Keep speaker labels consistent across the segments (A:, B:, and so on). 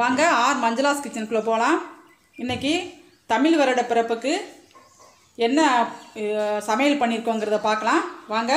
A: வாங்க ஆர். மஞ்சளாஸ் கிச்சனுக்குள்ளே போகலாம் இன்றைக்கி தமிழ் வருட பிறப்புக்கு என்ன சமையல் பண்ணியிருக்கோங்கிறத பார்க்கலாம். வாங்க.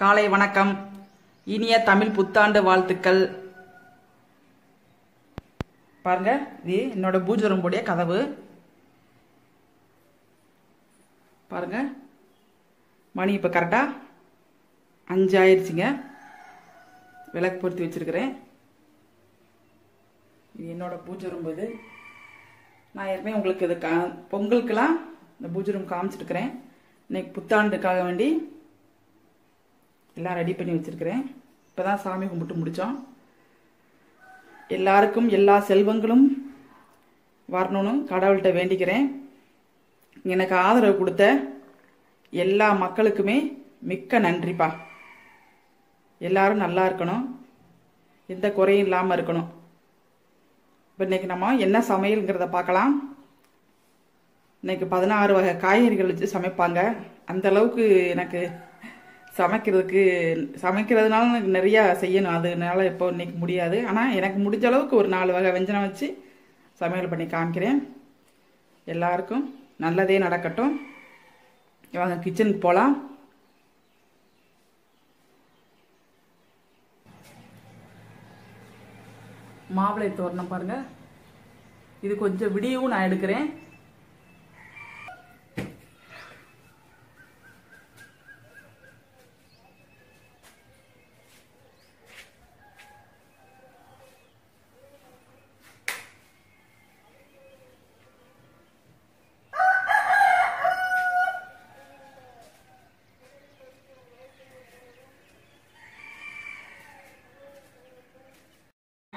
A: காலை வணக்கம். இனிய தமிழ் புத்தாண்டு வாழ்த்துக்கள். பாருங்க இது என்னோட பூஜை ரூமுடைய கதவு. பாருங்க மணி இப்போ கரெக்டாக அஞ்சு ஆயிடுச்சுங்க விளக்கு பொருத்தி வச்சிருக்கிறேன். இது என்னோட பூஜை ரூம் இது. நான் ஏற்கனவே உங்களுக்கு இது கா பொங்கலுக்கெல்லாம் இந்த பூஜை ரூம் காமிச்சிருக்கிறேன். இன்னைக்கு புத்தாண்டுக்காக வேண்டி எல்லாம் ரெடி பண்ணி வச்சுருக்குறேன். இப்போ தான் சாமி கும்பிட்டு முடித்தோம் எல்லாருக்கும் எல்லா செல்வங்களும் வரணும்னு கடவுள்கிட்ட வேண்டிக்கிறேன். எனக்கு ஆதரவு கொடுத்த எல்லா மக்களுக்குமே மிக்க நன்றிப்பா. எல்லாரும் நல்லா இருக்கணும். எந்த குறையும் இல்லாமல் இருக்கணும். இப்போ இன்னைக்கு நம்ம என்ன சமையலுங்கிறத பார்க்கலாம். இன்னைக்கு பதினாறு வகை காய்கறிகள் வச்சு சமைப்பாங்க. அந்த அளவுக்கு எனக்கு சமைக்கிறதுக்கு சமைக்கிறதுனால எனக்கு நிறையா செய்யணும். அதனால இப்போ இன்னைக்கு முடியாது. ஆனால் எனக்கு முடிஞ்ச அளவுக்கு ஒரு நாலு வகை வெஞ்சனம் வச்சு சமையல் பண்ணி காமிக்கிறேன். எல்லாருக்கும் நல்லதே நடக்கட்டும். இவங்க கிச்சனுக்கு போகலாம் மாவிளை தோரணம் பாருங்கள் இது கொஞ்சம் விடியவும் நான் எடுக்கிறேன்.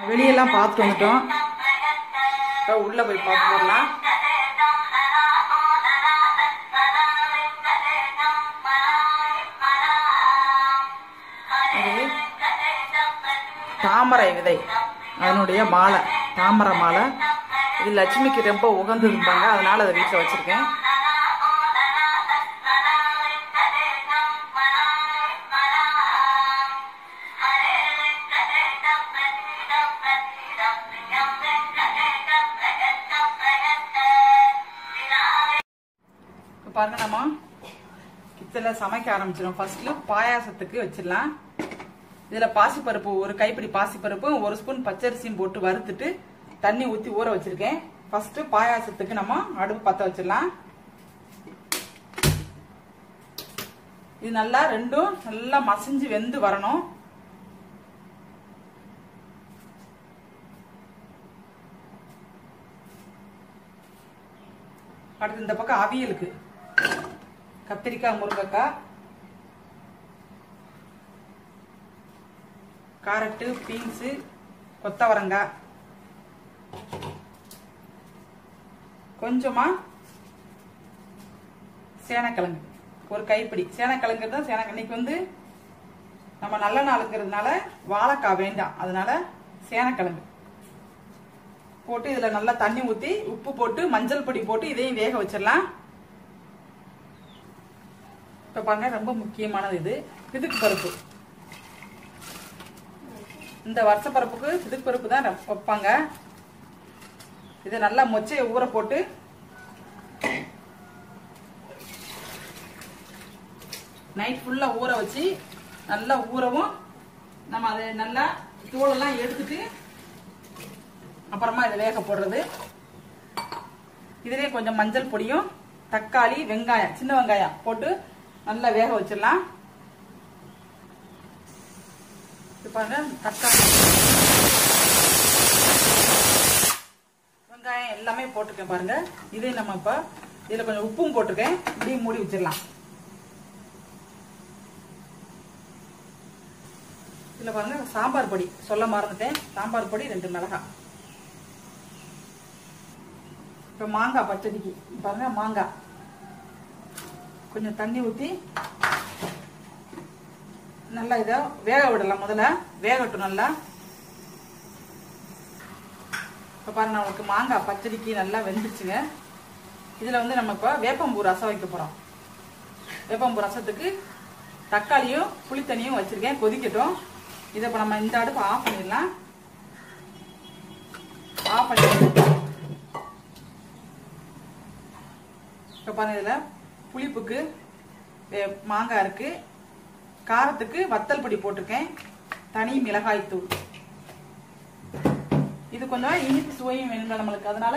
A: வெளியெல்லாம் பார்த்துட்டு வந்துட்டோம். இப்போ உள்ளே போய் பார்த்து வரலாம் தாமரை விதை. அதனுடைய மாலை தாமரை மாலை. இது லட்சுமிக்கு ரொம்ப உகந்ததும்பாங்க. அதனால அதை வீட்டில் வச்சுருக்கேன். பாருங்க நம்ம. கிச்சனில் சமைக்க ஆரம்பிச்சிடும் ஃபர்ஸ்ட்ல பாயாசத்துக்கு வச்சிடலாம். இதில் பாசிப்பருப்பு ஒரு கைப்பிடி பாசிப்பருப்பும் ஒரு ஸ்பூன் பச்சரிசியும் போட்டு வறுத்துட்டு தண்ணி ஊற்றி ஊற வச்சிருக்கேன். ஃபர்ஸ்ட் பாயாசத்துக்கு நம்ம அடுப்பு பற்ற வச்சிடலாம். இது நல்லா ரெண்டும் நல்லா மசிஞ்சு வெந்து வரணும். அடுத்து இந்த பக்கம் அவியலுக்கு. கத்திரிக்காய் முருங்கைக்காய் கேரட்டு பீன்ஸு கொத்தவரங்காய். கொஞ்சமா சேனக்கிழங்கு. ஒரு கைப்பிடி. சேனக்கிழங்கு தான் சேனக்கிழங்கு. இன்னைக்கு வந்து நம்ம நல்ல நாளுங்கிறதுனால வாழைக்காய் வேண்டாம். அதனால சேனக்கிழங்கு. போட்டு இதுல நல்லா தண்ணி ஊத்தி உப்பு போட்டு மஞ்சள் பொடி போட்டு இதையும் வேக வச்சிடலாம். இப்போ பாருங்க ரொம்ப முக்கியமானது இது. பிதுக்கு பருப்பு. இந்த வருஷ பருப்புக்கு பிதுக்கு பருப்பு தான் வைப்பாங்க. இதை நல்லா மொச்சையை ஊற போட்டு நைட் ஃபுல்லாக ஊற வச்சு நல்லா ஊறவும் நம்ம அதை நல்லா தோலெல்லாம் எடுத்துட்டு அப்புறமா இதை வேக போடுறது. இதுலேயே கொஞ்சம் மஞ்சள் பொடியும் தக்காளி வெங்காயம் சின்ன வெங்காயம் போட்டு நல்லா வேக வச்சிடலாம். பாருங்க தக்காளி. வெங்காயம் எல்லாமே போட்டிருக்கேன் பாருங்க. இதே நம்ம இப்ப இதுல கொஞ்சம் உப்பும் போட்டிருக்கேன் இப்படியே மூடி வச்சிடலாம். இதுல பாருங்க சாம்பார் பொடி. சொல்ல மறந்துட்டேன். சாம்பார் பொடி ரெண்டு மிளகாய் இப்போ மாங்காய் பச்சடிக்கு. பாருங்க மாங்காய். கொஞ்சம் தண்ணி ஊற்றி நல்லா இதை வேக விடலாம். முதல்ல வேகட்டும் நல்லா. இப்போ பாருங்க நம்மளுக்கு மாங்காய் பச்சடிக்கு நல்லா வெந்துருச்சுங்க. இதில் வந்து நம்ம இப்போ வேப்பம்பூ ரசம் வைக்க போகிறோம் வேப்பம்பூ ரசத்துக்கு தக்காளியும் புளித்தண்ணியும் வச்சுருக்கேன். கொதிக்கட்டும். இதை இப்போ நம்ம இந்த அடுப்பு ஆஃப் பண்ணிடலாம். ஆஃப் பண்ணிடலாம் இப்போ பாருங்க இதில் புளிப்புக்கு மாங்காய் இருக்கு. காரத்துக்கு வத்தல் பொடி போட்டிருக்கேன். தனி மிளகாய் தூள். இது கொஞ்சம் இனிப்பு சுவையும் வேணும்ல நம்மளுக்கு. அதனால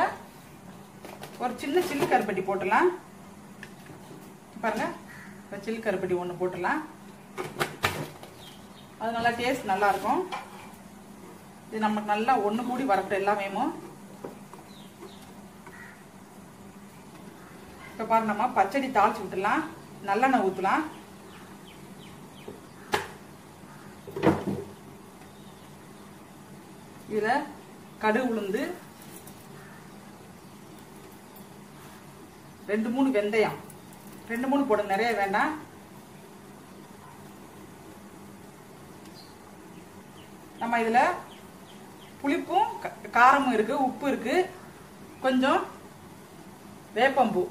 A: ஒரு சின்ன சில்லு கருப்பட்டி போட்டுடலாம். பாருங்க ஒரு சில்லு கருப்பட்டி ஒன்று போட்டுடலாம். அது நல்லா டேஸ்ட் நல்லா இருக்கும். இது நமக்கு நல்லா ஒன்று கூடி வரட்டும் எல்லாமே இப்போ பாருங்க நம்ம பச்சடி தாளிச்சு விட்டுலாம் நல்லெண்ணெய் ஊற்றலாம் இதில் கடுகு உளுந்து ரெண்டு மூணு வெந்தயம். ரெண்டு மூணு போட நிறைய வேண்டாம். நம்ம இதில் புளிப்பும் க- காரமும் இருக்கு உப்பு இருக்கு. கொஞ்சம் வேப்பம்பூ.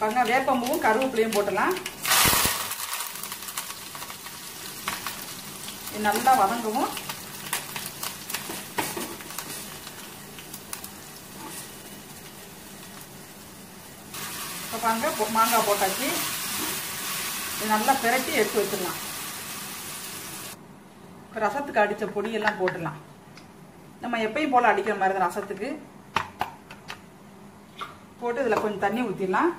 A: பாருங்க வேப்பம்பூவும் கருவேப்பிலையும் போட்டலாம் நல்லா வதங்கவும். இப்போ பாருங்க மாங்காய் போட்டாச்சு. இது நல்லா பிரட்டி எடுத்து வச்சிடலாம். இப்போ ரசத்துக்கு அடித்த பொடியெல்லாம் போட்டுடலாம். நம்ம எப்பயும் போல் அடிக்கிற மாதிரி தான் ரசத்துக்கு. போட்டு இதில் கொஞ்சம் தண்ணி ஊற்றிடலாம்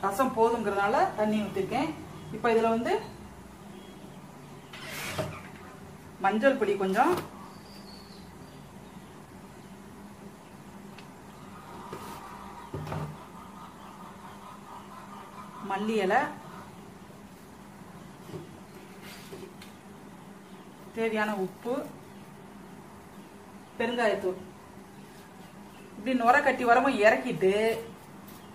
A: ரசம் போதுங்கிறதுனால தண்ணி ஊற்றிருக்கேன் இப்போ இதில் வந்து மஞ்சள் பொடி கொஞ்சம். மல்லி இலை. தேவையான உப்பு. பெருங்காயத்தூள். இப்படி நுர கட்டி வரமும் இறக்கிட்டு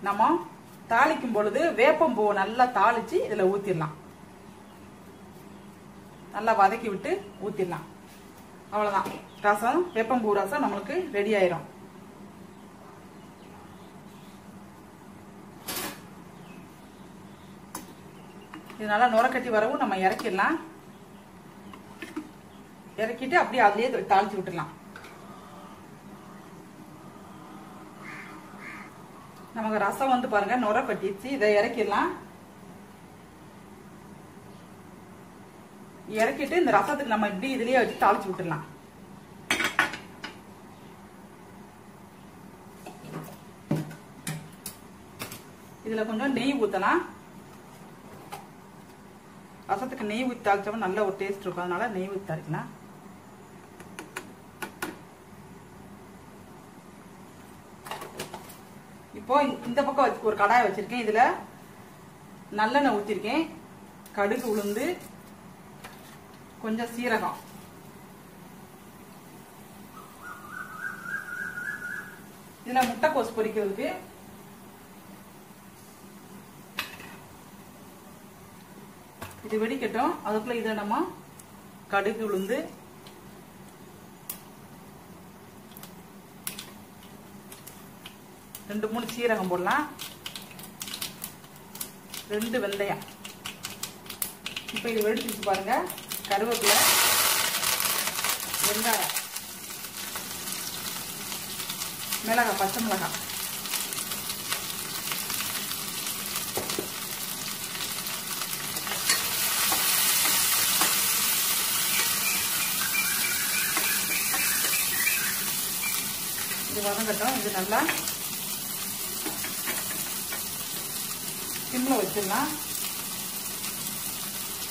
A: நம்ம தாளிக்கும் பொழுது வேப்பம்பூவை நல்லா தாளிச்சு இதில் ஊற்றிடலாம் நல்லா வதக்கி விட்டு ஊற்றிடலாம் அவ்வளோதான் ரசம் வேப்பம்பூ ரசம் நம்மளுக்கு ரெடி ஆயிரும். இது நல்லா வரவும் நம்ம இறக்கிடலாம். இறக்கிட்டு அப்படியே அதுலயே தாளிச்சு விட்டுடலாம். நமக்கு ரசம் வந்து பாருங்க நுர கட்டிடுச்சு இதை இறக்கிடலாம். இறக்கிட்டு இந்த ரசத்துக்கு நம்ம இப்படி இதுலயே வச்சு தாளிச்சு விட்டுடலாம். இதுல கொஞ்சம் நெய் ஊத்தலாம். ரசத்துக்கு நெய் ஊற்றி தாளிச்சவங்க நல்ல ஒரு டேஸ்ட் இருக்கும். அதனால நெய் ஊற்றி தாளிக்கலாம். இப்போ இந்த- பக்கம் வச்சு ஒரு கடாய் வச்சிருக்கேன். இதுல நல்லெண்ணெய் ஊற்றிருக்கேன் கடுகு உளுந்து கொஞ்சம் சீரகம். இதுல முட்டைக்கோஸ் பொரிக்கிறதுக்கு இது வெடிக்கட்டும். அதுக்குள்ள இதை நம்ம கடுகு உளுந்து ரெண்டு மூணு சீரகம் போடலாம். ரெண்டு வெந்தயம். இப்போ இது வெடிச்சு பாருங்க. கருவேப்பிலை வெங்காயம் மிளகாய் பச்சை மிளகாய். இது வதங்கட்டும். இது நல்லா சிம்மில் வச்சிடலாம்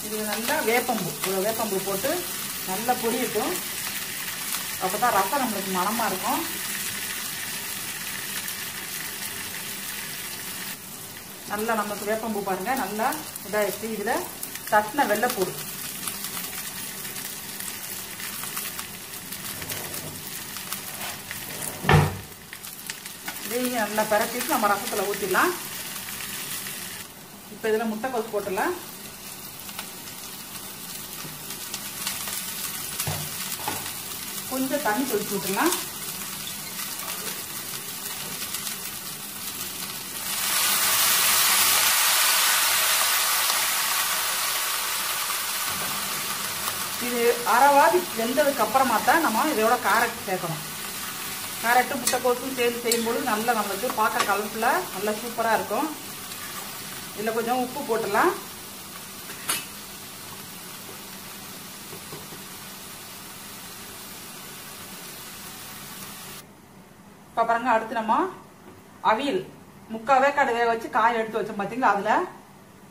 A: இது நல்லா வேப்பம்பு. இவ்வளோ வேப்பம்பு போட்டு நல்லா பொரியட்டும். அப்போ தான் ரசம் நம்மளுக்கு மனமாக இருக்கும். நல்லா நமக்கு வேப்பம்பூ பாருங்கள் நல்லா இதாகிடுச்சு இதில் தட்டின வெள்ளைப்பூடு. இதையும் நல்லா பரப்பிட்டு நம்ம ரசத்தில் ஊற்றிடலாம் இப்போ இதில் முட்டைக்கோஸ் போட்டுடலாம். கொஞ்சம் தண்ணி தொளிச்சு விட்டுலாம் இது அரைவாதி வெந்ததுக்கு அப்புறமா தான் நம்ம இதோட கேரட் சேர்க்கணும். கேரட்டு முட்டைக்கோசும் சேர்த்து செய்யும்போது நல்லா நம்மளுக்கு பார்க்க கலர்ஃபுல்லாக நல்லா சூப்பராக இருக்கும். இதில் கொஞ்சம் உப்பு போட்டுடலாம். இப்போ பாருங்க அடுத்து நம்ம அவியல். முக்கால் வேக்காடு வேக வச்சு காய் எடுத்து வச்சோம் பார்த்தீங்களா அதில்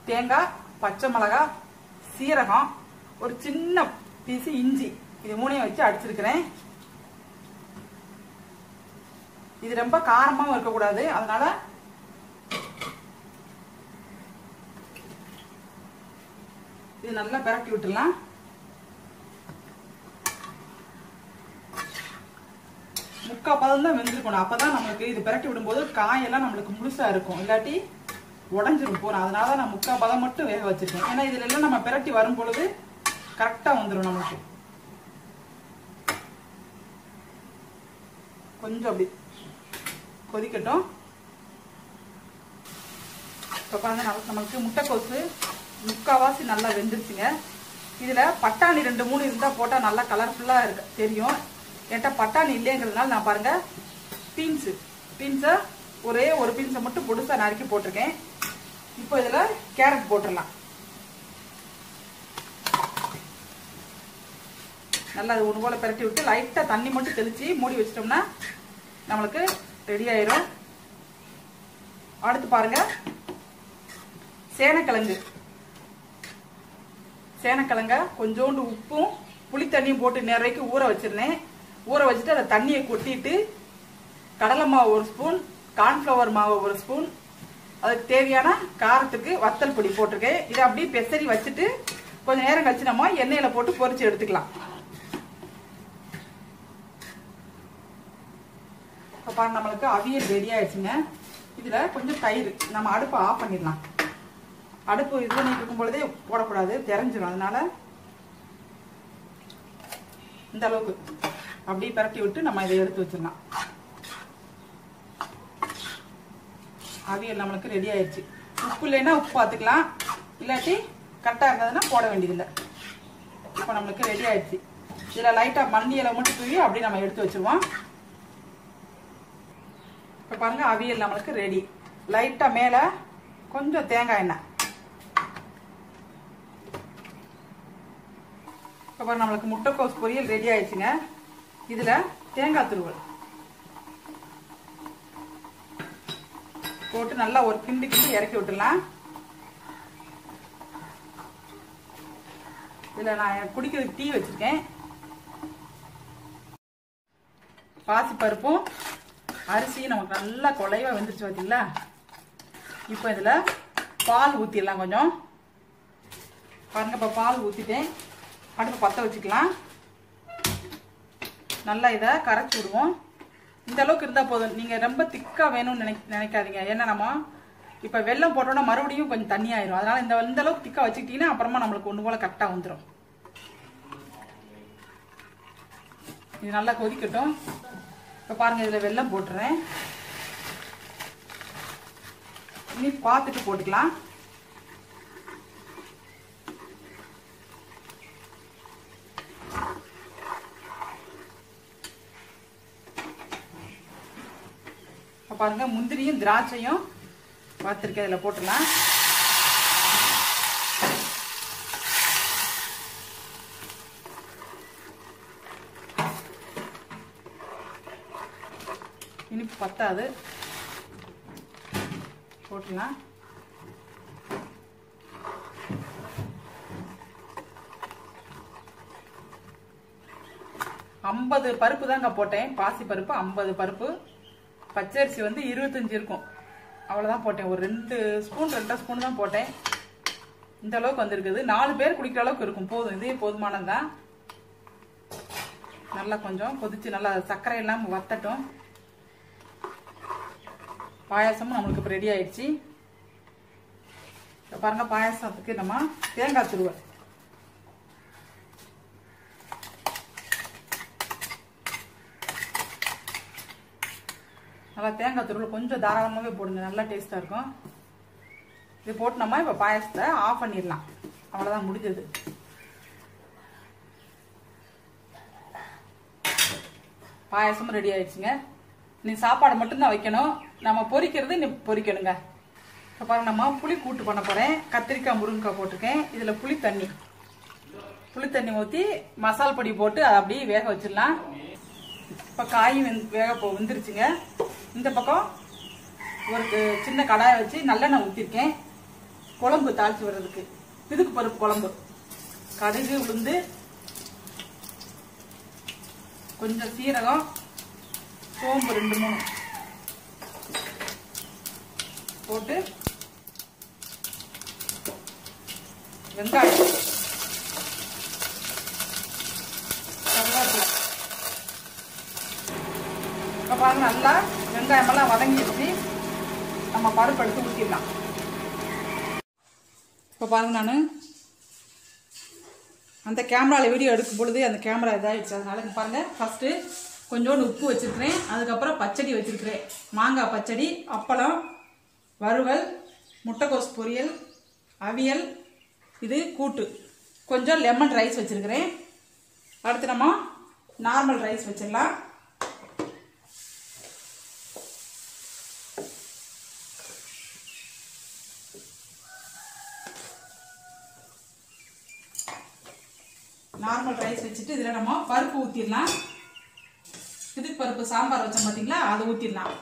A: தேங்காய் பச்சை மிளகாய் சீரகம் ஒரு சின்ன பீஸு இஞ்சி. இது மூணையும் வச்சு அடிச்சிருக்கிறேன். இது ரொம்ப காரமாகவும் இருக்கக்கூடாது. அதனால இது நல்லா பிரட்டி விட்டுலாம் முக்கா பதம் தான் வெந்திருக்கணும். அப்பதான் நம்மளுக்கு இது பிரட்டி விடும்போது காயெல்லாம் நம்மளுக்கு முழுசா இருக்கும். இல்லாட்டி உடஞ்சிரும் போறோம் அதனால தான் நான் முக்கா பதம் மட்டும் வேக வச்சிருக்கேன். ஏன்னா இதுல எல்லாம் நம்ம பிரட்டி வரும் பொழுது கரெக்டா வந்துடும் நம்மளுக்கு கொஞ்சம் அப்படி கொதிக்கட்டும். இப்போ பாருங்க நமக்கு நமக்கு முட்டைக்கோசு முக்காவாசி நல்லா வெந்துருச்சுங்க. இதில் பட்டாணி ரெண்டு மூணு இருந்தால் போட்டால் நல்லா கலர்ஃபுல்லாக இருக்கு தெரியும். என்கிட்ட பட்டாணி இல்லைங்கிறதுனால நான் பாருங்கள் பீன்ஸு. பீன்ஸை ஒரே ஒரு பீன்ஸை மட்டும் பொடுசாக நறுக்கி போட்டிருக்கேன். இப்போ இதில் கேரட் போட்டுடலாம். நல்லா அது ஒன்று போல் பிரட்டி விட்டு லைட்டாக தண்ணி மட்டும் தெளித்து மூடி வச்சிட்டோம்னா நம்மளுக்கு ரெடி ஆயிரும். அடுத்து பாருங்கள் சேனக்கிழங்கு. சேனக்கிழங்க கொஞ்சோண்டு உப்பும் புளி தண்ணியும் போட்டு நிறைக்கு ஊற வச்சிருந்தேன். ஊற வச்சுட்டு அதை தண்ணியை கொட்டிட்டு கடலை மாவு ஒரு ஸ்பூன் கார்ன்ஃப்ளவர் மாவு ஒரு ஸ்பூன் அதுக்கு தேவையான காரத்துக்கு வத்தல் பொடி போட்டிருக்கேன். இதை அப்படியே பெசரி வச்சுட்டு கொஞ்சம் நேரம் கழிச்சு நம்ம எண்ணெயில போட்டு பொரிச்சு எடுத்துக்கலாம். இப்போ பாருங்க நம்மளுக்கு அவியல் ரெடி ஆயிடுச்சுங்க. இதில் கொஞ்சம் தயிர் நம்ம அடுப்பை ஆஃப் பண்ணிடலாம். அடுப்பு இது பண்ணிட்டு இருக்கும் பொழுதே போடக்கூடாது தெரிஞ்சிடும் அதனால இந்த அளவுக்கு. அப்படியே பரட்டி விட்டு நம்ம இதை எடுத்து வச்சிடலாம். அவியல் நம்மளுக்கு ரெடி ஆயிடுச்சு. உப்பு இல்லைன்னா உப்பு பார்த்துக்கலாம். இல்லாட்டி கரெக்டாக இருந்ததுன்னா போட வேண்டியதில்லை. இப்போ நம்மளுக்கு ரெடி ஆயிடுச்சு. இதில் லைட்டாக மண்ணி இலை மட்டும் தூவி அப்படியே நம்ம எடுத்து வச்சிருவோம். இப்போ பாருங்கள் அவியல் நம்மளுக்கு ரெடி லைட்டாக மேலே கொஞ்சம் தேங்காய் எண்ணெய். அப்புறம் நம்மளுக்கு முட்டைக்கோஸ் பொரியல் ரெடி ஆயிடுச்சுங்க. இதில் தேங்காய் துருவல். போட்டு நல்லா ஒரு கிண்டு கிண்டு இறக்கி விட்டுடலாம். இதில் நான் குடிக்கிறதுக்கு டீ வச்சுருக்கேன். பாசி பருப்பும் நமக்கு நல்லா குலைவா வெந்துருச்சு பார்த்தீங்களா இப்போ இதில் பால் ஊற்றிடலாம் கொஞ்சம். பாருங்க இப்போ பால் ஊற்றிட்டேன் அடுப்பு பற்ற வச்சுக்கலாம். நல்லா இதை கரைச்சி விடுவோம். இந்த அளவுக்கு இருந்தால் போதும். நீங்கள் ரொம்ப திக்காக வேணும்னு நினை நினைக்காதீங்க. ஏன்னா நம்ம இப்போ வெள்ளம் போட்டோன்னா மறுபடியும் கொஞ்சம் தண்ணி ஆயிரும். அதனால இந்த இந்த அளவுக்கு திக்காக வச்சுக்கிட்டீங்கன்னா அப்புறமா நம்மளுக்கு ஒன்று போல கரெக்டாக வந்துடும் இது நல்லா கொதிக்கட்டும். இப்போ பாருங்க இதில் வெள்ளம் போட்டுறேன். இனி பார்த்துட்டு போட்டுக்கலாம். பாருங்க முந்திரியும் திராட்சையும் பார்த்துருக்கேன் இதில் போட்டுடலாம் இனிப்பு பத்தாது. போட்டுடலாம் ஐம்பது பருப்பு தாங்க போட்டேன். பாசி பருப்பு ஐம்பது பருப்பு. பச்சரிசி வந்து இருபத்தஞ்சு இருக்கும். அவ்வளோதான் போட்டேன். ஒரு ரெண்டு ஸ்பூன் ரெண்டரை ஸ்பூன் தான் போட்டேன். இந்த அளவுக்கு வந்திருக்குது. நாலு பேர் குடிக்கிற அளவுக்கு இருக்கும். போதும். இதே போதுமானது? தான் நல்லா கொஞ்சம் கொதிச்சு நல்லா சர்க்கரை இல்லாமல் வத்தட்டும். பாயாசமும் நம்மளுக்கு இப்போ ரெடி ஆயிடுச்சு. பாருங்கள் பாயாசத்துக்கு நம்ம தேங்காய் துருவல். நல்லா தேங்காய் துருவல் கொஞ்சம் தாராளமாகவே போடுங்க. நல்லா டேஸ்ட்டாக இருக்கும். இது போட்டு நம்ம இப்போ பாயாசத்தை ஆஃப் பண்ணிடலாம். அவ்வளோதான் முடிஞ்சது. பாயாசமும் ரெடி ஆயிடுச்சுங்க. நீ சாப்பாடு மட்டும்தான் வைக்கணும். நம்ம பொரிக்கிறது நீ பொரிக்கணுங்க இப்போ பாருங்க நம்ம புளி கூட்டு பண்ண போகிறேன் கத்திரிக்காய் முருங்கைக்காய் போட்டிருக்கேன். இதில் புளி தண்ணி. புளி தண்ணி ஊற்றி மசால் பொடி போட்டு அதை அப்படியே வேக வச்சிடலாம். இப்போ காயும் வெந் வேக போ வந்துருச்சுங்க. இந்த பக்கம் ஒரு சின்ன கடாயை வச்சு நல்லெண்ணெய் ஊற்றிருக்கேன் குழம்பு தாளிச்சு வர்றதுக்கு பிதுக்கு பருப்பு குழம்பு. கடுகு உளுந்து கொஞ்சம் சீரகம் சோம்பு ரெண்டு மூணு போட்டு வெங்காயம் கருவேப்பிலை பாருங்கள் பாருங்க நல்லா வெங்காயமெல்லாம் வதங்கிடுச்சு. நம்ம பருப்பு எடுத்து ஊற்றிடலாம் இப்போ பாருங்க நான். அந்த கேமராவில் வீடியோ எடுக்கும் பொழுது அந்த கேமரா இதாகிடுச்சு அதனால இங்க பாருங்க ஃபஸ்ட்டு கொஞ்சோண்டு உப்பு வச்சுருக்கிறேன். அதுக்கப்புறம் பச்சடி வச்சுருக்கிறேன். மாங்காய் பச்சடி அப்பளம் வறுவல் முட்டைக்கோஸ் பொரியல் அவியல் இது கூட்டு. கொஞ்சம் லெமன் ரைஸ் வச்சுருக்கிறேன். அடுத்து நம்ம நார்மல் ரைஸ் வச்சிடலாம். நார்மல் ரைஸ் வச்சுட்டு இதில் நம்ம பருப்பு ஊற்றிடலாம் இதுக்கு பருப்பு சாம்பார் வச்சோம் பார்த்தீங்களா அதை ஊற்றிடலாம்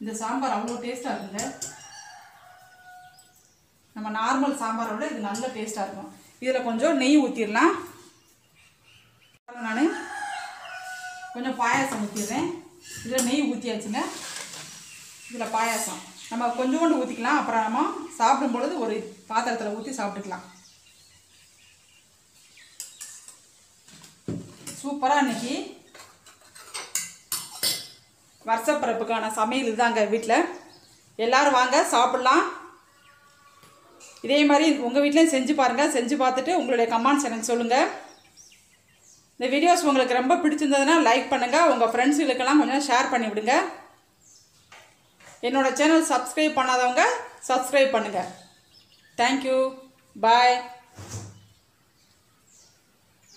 A: இந்த சாம்பார் அவ்வளோ டேஸ்ட்டாக இருக்குங்க. நம்ம நார்மல் சாம்பாரை விட இது நல்ல டேஸ்ட்டாக இருக்கும். இதில் கொஞ்சம் நெய் ஊற்றிடலாம் நான் கொஞ்சம் பாயாசம் ஊற்றிடுறேன் இதில் நெய் ஊற்றியாச்சுங்க இதில் பாயாசம். நம்ம கொஞ்சோண்டு ஊற்றிக்கலாம் அப்புறம் நம்ம சாப்பிடும் பொழுது ஒரு பாத்திரத்தில் ஊற்றி சாப்பிட்டுக்கலாம். சூப்பராக இன்றைக்கி வருஷப்பிறப்புக்கான சமையல் இதுதாங்க வீட்டில் எல்லோரும் வாங்க சாப்பிட்லாம். இதே மாதிரி உங்கள் வீட்லேயும் செஞ்சு பாருங்கள் செஞ்சு பார்த்துட்டு உங்களுடைய கமெண்ட்ஸ் எனக்கு சொல்லுங்கள் இந்த வீடியோஸ் உங்களுக்கு ரொம்ப பிடிச்சிருந்ததுன்னா லைக் பண்ணுங்கள் உங்கள் ஃப்ரெண்ட்ஸுகளுக்கெல்லாம் கொஞ்சம் ஷேர் பண்ணி விடுங்க என்னோடய சேனல் சப்ஸ்கிரைப் பண்ணாதவங்க சப்ஸ்கிரைப் பண்ணுங்கள் தேங்க்யூ பாய்